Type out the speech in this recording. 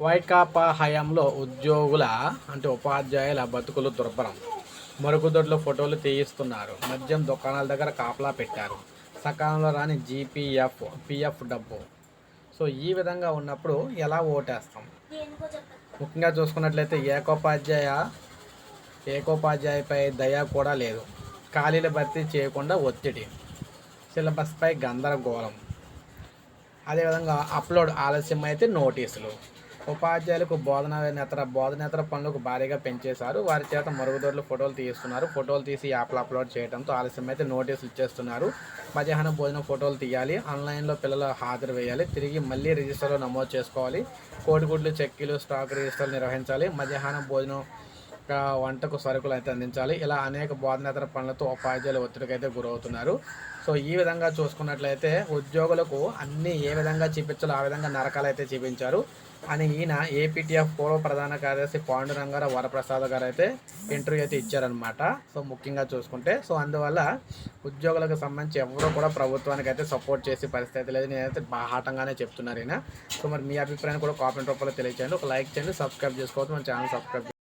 వైకాపా హయాంలో ఉద్యోగుల అంటే ఉపాధ్యాయుల బతుకులు దుర్భరం. మరుగుదొడ్ల ఫోటోలు తీయిస్తున్నారు. మద్యం దుకాణాల దగ్గర కాపలా పెట్టారు. సకాలంలో రాని జీపీఎఫ్ పిఎఫ్ డబ్బు. సో ఈ విధంగా ఉన్నప్పుడు ఎలా ఓటేస్తాం? ముఖ్యంగా చూసుకున్నట్లయితే ఏకోపాధ్యాయ ఏకోపాధ్యాయపై దయ కూడా లేదు. ఖాళీలు భర్తీ చేయకుండా ఒత్తిడి. సిలబస్పై గందరగోళం. అదేవిధంగా అప్లోడ్ ఆలస్యం అయితే నోటీసులు. ఉపాధ్యాయులకు బోధనేతర బోధనేతర పనులకు భారీగా పెంచేశారు. వారి చేత మరుగుదొడ్లు ఫోటోలు తీస్తున్నారు. ఫోటోలు తీసి యాప్లో అప్లోడ్ చేయడంతో ఆలస్యం అయితే నోటీసులు ఇచ్చేస్తున్నారు. మధ్యాహ్నం భోజనం ఫోటోలు తీయాలి. ఆన్లైన్లో పిల్లలు హాజరు వేయాలి. తిరిగి మళ్ళీ రిజిస్టర్లో నమోదు చేసుకోవాలి. కోడిగుడ్లు చెక్కీలు స్టాక్ రిజిస్టర్లు నిర్వహించాలి. మధ్యాహ్నం భోజనం వంటకు సరుకులు అయితే అందించాలి. ఇలా అనేక బోధనేతర పనులతో ఉపాధ్యాయులు ఒత్తిడికి అయితే గురవుతున్నారు. సో ఈ విధంగా చూసుకున్నట్లయితే ఉద్యోగులకు అన్ని ఏ విధంగా చూపించాలో ఆ విధంగా నరకాలు అయితే చూపించారు. అని ఈయన ఏపీటీఎఫ్ పూర్వ ప్రధాన కార్యదర్శి పాండురంగారావు వరప్రసాద్ గారు అయితే ఇంటర్వ్యూ అయితే ఇచ్చారనమాట సో ముఖ్యంగా చూసుకుంటే సో అందువల్ల ఉద్యోగులకు సంబంధించి ఎవరు కూడా ప్రభుత్వానికి అయితే సపోర్ట్ చేసే పరిస్థితి లేదు. నేనైతే బాహాటంగానే చెప్తున్నారు ఈయన. సో మరి మీ అభిప్రాయాన్ని కూడా కామెంట్ రూపంలో తెలియచేయండి. ఒక లైక్ చేయండి సబ్స్క్రైబ్ చేసుకోవచ్చు మన ఛానల్ సబ్స్క్రైబ్